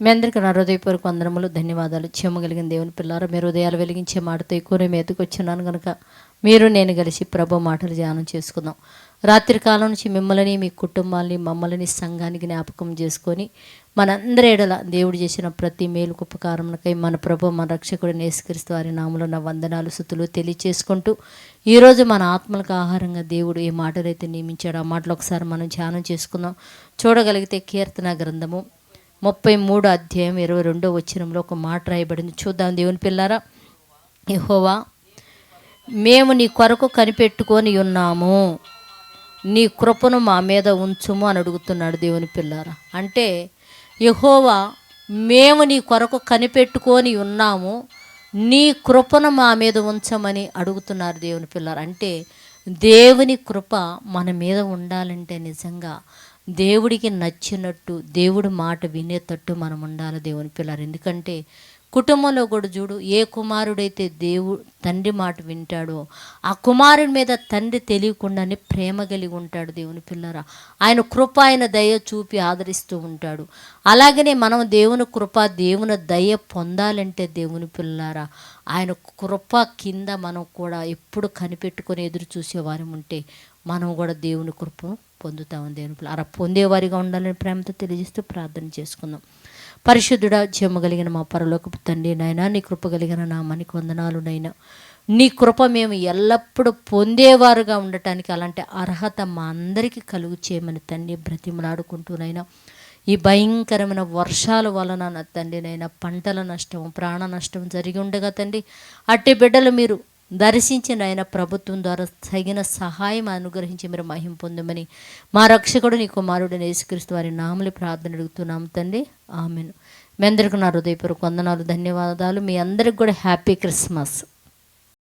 మీ అందరికీ నా హృదయపూర్వక వందనములు ధన్యవాదాలు. చెమ్మగలిగిన దేవుని పిల్లారా మీరు ఉదయాలు వెలిగించే మాటతో ఎక్కువ నేను ఎదుకొచ్చున్నాను కనుక మీరు నేను కలిసి ప్రభు మాటలు ధ్యానం చేసుకుందాం. రాత్రి కాలం నుంచి మిమ్మల్ని మీ కుటుంబాన్ని మమ్మల్ని సంఘానికి జ్ఞాపకం చేసుకొని మనందరి ఎడల దేవుడు చేసిన ప్రతి మేలు ఉపకారమునకై మన ప్రభు మన రక్షకుడు నేస్కరిస్తూ వారి నామలో నా వందనాలు సుతులు తెలియచేసుకుంటూ ఈరోజు మన ఆత్మలకు ఆహారంగా దేవుడు ఏ మాటలైతే నియమించాడో ఆ మాటలు ఒకసారి మనం ధ్యానం చేసుకుందాం. చూడగలిగితే కీర్తన గ్రంథము ముప్పై మూడు అధ్యాయం ఇరవై రెండో వచ్చినంలో ఒక మాట రాయబడింది. చూద్దాం దేవుని పిల్లారా యహోవా మేము నీ కొరకు కనిపెట్టుకొని ఉన్నాము. నీ కృపను మా మీద ఉంచుము అని అడుగుతున్నాడు దేవుని పిల్లారా. అంటే యహోవా మేము నీ కొరకు కనిపెట్టుకొని ఉన్నాము. నీ కృపను మా మీద ఉంచమని అడుగుతున్నారు దేవుని పిల్లారు. అంటే దేవుని కృప మన మీద ఉండాలంటే నిజంగా దేవుడికి నచ్చినట్టు దేవుడి మాట వినేటట్టు మనం ఉండాలి దేవుని పిల్లలు. ఎందుకంటే కుటుంబంలో కూడా చూడు ఏ కుమారుడైతే దేవు తండ్రి మాట వింటాడో ఆ కుమారుడి మీద తండ్రి తెలియకుండానే ప్రేమ కలిగి ఉంటాడు దేవుని పిల్లరా. ఆయన కృప ఆయన దయ చూపి ఆదరిస్తూ ఉంటాడు. అలాగనే మనం దేవుని కృప దేవుని దయ పొందాలంటే దేవుని పిల్లారా ఆయన కృప కింద మనం కూడా ఎప్పుడు కనిపెట్టుకొని ఎదురు చూసేవారం ఉంటే మనం కూడా దేవుని కృపను పొందుతామని దేవుని పిల్ల అలా పొందేవారిగా ఉండాలని ప్రేమతో తెలియజేస్తూ ప్రార్థన చేసుకుందాం. పరిశుద్ధుడా చెమ్మగలిగిన కలిగిన మా పరలోకపు తండ్రి నాయనా నీ కృప కలిగిన నా మనకి వందనాలు నైనా నీ కృప మేము ఎల్లప్పుడూ పొందేవారుగా ఉండటానికి అలాంటి అర్హత మా అందరికీ కలుగు చేయమని తండ్రి బ్రతిమలాడుకుంటూనైనా ఈ భయంకరమైన వర్షాల వలన నా తండ్రి నైనా పంటల నష్టం ప్రాణ నష్టం జరిగి ఉండగా తండ్రి అట్టి బిడ్డలు మీరు దర్శించిన ఆయన ప్రభుత్వం ద్వారా తగిన సహాయం అనుగ్రహించి మీరు మహిం పొందమని మా రక్షకుడు నీ కుమారుడు యేసుక్రీస్తు వారి నామలి ప్రార్థన అడుగుతున్నాం తండ్రి. ఆమెను. మీ అందరికీ నా హృదయపూర్వక వందనాలు ధన్యవాదాలు. మీ అందరికి కూడా హ్యాపీ క్రిస్మస్.